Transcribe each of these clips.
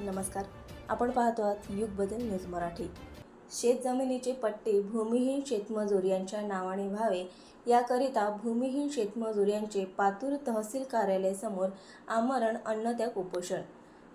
नमस्कार. आपण पाहतो आहात युग बदल न्यूज मराठी. शेत जमिनीचे पट्टे भूमिहीन शेतमजूर यांच्या नावाने व्हावे याकरिता भूमिहीन शेतमजूर यांचे पातूर तहसील कार्यालयासमोर आमरण अन्नत्याग उपोषण.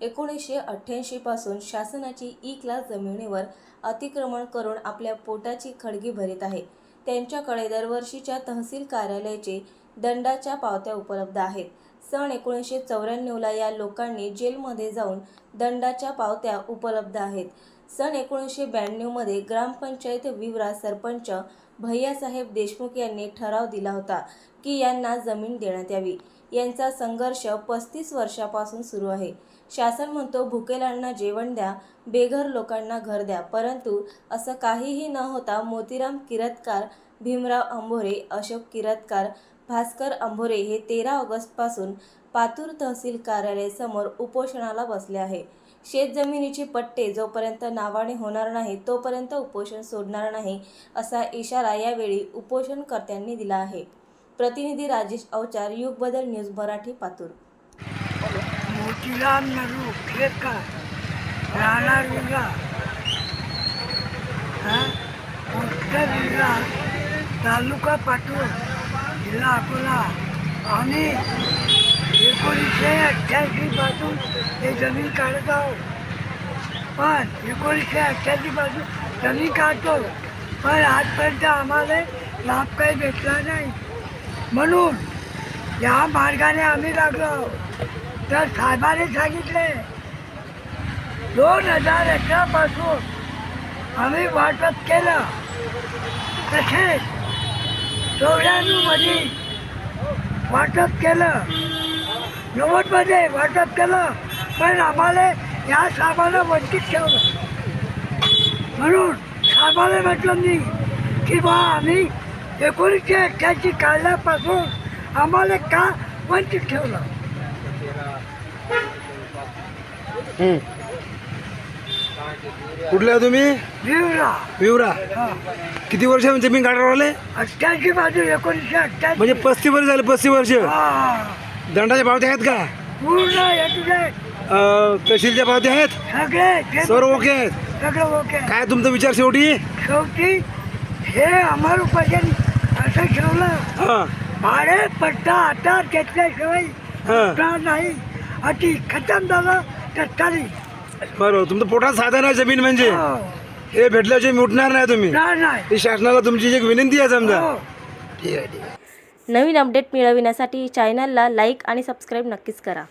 एकोणीसशे अठ्ठ्याऐंशीपासून शासनाची ई क्लास जमिनीवर अतिक्रमण करून आपल्या पोटाची खडगी भरीत आहे. त्यांच्याकडे दरवर्षीच्या तहसील कार्यालयाचे दंडाच्या पावत्या उपलब्ध आहेत. सन एकोणीसशे चौऱ्याण्णवला या लोकांनी जेलमध्ये जाऊन दंडाच्या पावत्या उपलब्ध आहेत. सन एकोणीसशे ब्याण्णवमध्ये ग्रामपंचायत विवरा सरपंच भैयासाहेब देशमुख यांनी ठराव दिला होता की यांना जमीन देण्यात यावी. यांचा संघर्ष पस्तीस वर्षापासून सुरू आहे. शासन म्हणतो भुकेलांना जेवण द्या बेघर लोकांना घर द्या. परंतु असं काहीही न होता मोतीराम किरतकार भीमराव अंभोरे अशोक किरतकार भास्कर अंभोरे हे तेरा ऑगस्टपासून पातूर तहसील कार्यालयासमोर उपोषणाला बसले आहे. शेतजमिनीचे पट्टे जोपर्यंत नावाने होणार नाही तोपर्यंत उपोषण सोडणार नाही असा इशारा यावेळी उपोषणकर्त्यांनी दिला आहे. प्रतिनिधी राजेश अवचार युग बदल न्यूज मराठी पातूर. राणा नरू खेरकर राहणार विरा. उत्तर विरा. तालुका पाटूर जिल्हा अकोला. आम्ही एकोणीसशे अठ्ठ्याऐंशी पासून हे जमीन काढत आहोत. पण एकोणीसशे अठ्ठ्याऐंशीपासून जमीन काढतो. पण आजपर्यंत आम्हाला लाभ काही भेटला नाही. म्हणून या मार्गाने आम्ही लागलो आहोत. तर साहेबाने सांगितले दोन हजार अठरापासून आम्ही वाटप केलं. तसेच चौऱ्याण्णवमध्ये वाटप केलं. नव्वदमध्ये वाटप केलं. पण आम्हाला या साहेबांना वंचित ठेवलं. म्हणून साहेबाला म्हटलं मी की बा आम्ही एकोणीसशे अठ्ठ्याऐंशी काढल्यापासून आम्हाला का वंचित ठेवलं? कुठले आहे तुम्ही? विवरा. विवरा. किती वर्ष जमीन काढायला आले अठ्ठ्याऐंशी बाजू एकोणीसशे अठ्ठ्याऐंशी. म्हणजे पस्तीस वर्ष झाले पस्तीस वर्ष. दंडाच्या पावत्या आहेत का? पूर्ण अं, तहसीलच्या पावत्या आहेत? सगळे सर्व ओके आहेत? सगळं ओके. काय तुमचा विचार शेवटी? शेवटी हे अमर उपासन असं ठेवलं. हा. भाडे पट्टा आता घेतल्याशिवाय हा. नाही. अति खतम झालं तर चालेल बरोबर तुमचं पोटात साधन आहे जमीन म्हणजे? हो. भेटल्याशिवाय उठणार नाही तुम्ही. नाही नाही. ही शासनाला तुमची एक विनंती आहे समजा. हो. ठीक आहे ठीक आहे. नवीन अपडेट मिळविण्यासाठी चॅनलला लाईक आणि सबस्क्राईब नक्कीच करा.